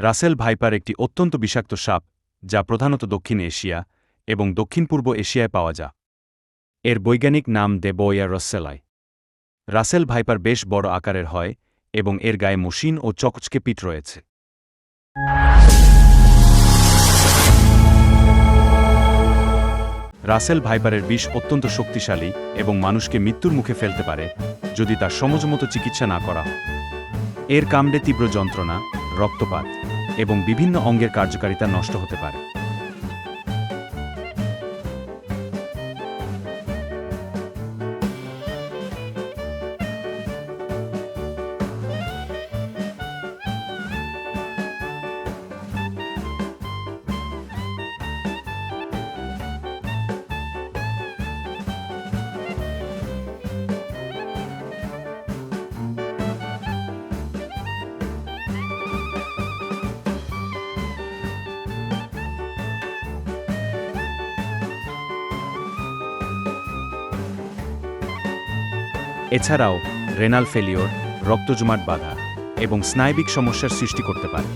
Russell viper একটি অত্যন্ত বিষাক্ত সাপ, যা প্রধানত দক্ষিণ এশিয়া এবং দক্ষিণ পূর্ব এশিয়ায় পাওয়া যায়। এর বৈজ্ঞানিক নাম দেবোয়া রসেলাই। রাসেল ভাইপার বেশ বড় আকারের হয় এবং এর গায়ে মসৃণ ও চকচকে পিঠ রয়েছে। রাসেল ভাইপারের বিষ অত্যন্ত শক্তিশালী এবং মানুষকে মৃত্যুর মুখে ফেলতে পারে যদি তার সমজমতো চিকিৎসা না করা হয়। এর কামড়ে তীব্র যন্ত্রণা রক্তপাত এবং বিভিন্ন অঙ্গের কার্যকারিতা নষ্ট হতে পারে। এছাড়াও রেনাল ফেলিওর রক্তজমাট বাধা এবং স্নায়বিক সমস্যার সৃষ্টি করতে পারে।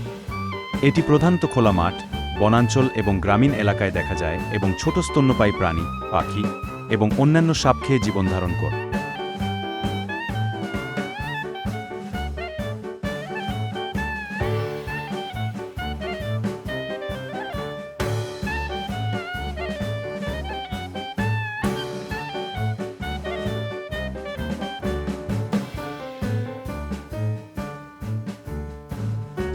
এটি প্রধানত খোলা মাঠ, বনাঞ্চল এবং গ্রামীণ এলাকায় দেখা যায় এবং ছোট স্তন্যপায়ী প্রাণী, পাখি এবং অন্যান্য সাপ খেয়ে জীবনধারণ করে।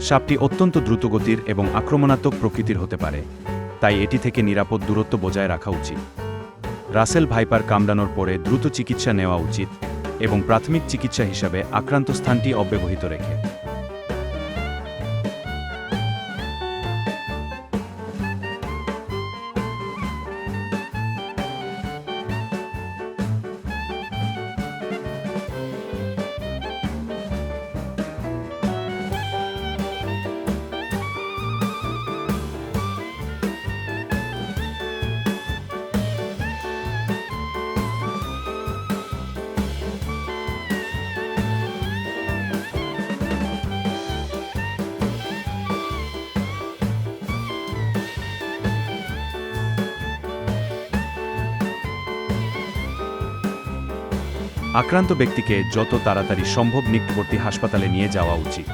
সাপটি অত্যন্ত দ্রুতগতির এবং আক্রমণাত্মক প্রকৃতির হতে পারে, তাই এটি থেকে নিরাপদ দূরত্ব বজায় রাখা উচিত। রাসেল ভাইপার কামড়ানোর পরে দ্রুত চিকিৎসা নেওয়া উচিত এবং প্রাথমিক চিকিৎসা হিসাবে আক্রান্ত স্থানটি অব্যবহিত রেখে। আক্রান্ত ব্যক্তিকে যত তাড়াতাড়ি সম্ভব নিকটবর্তী হাসপাতালে নিয়ে যাওয়া উচিত।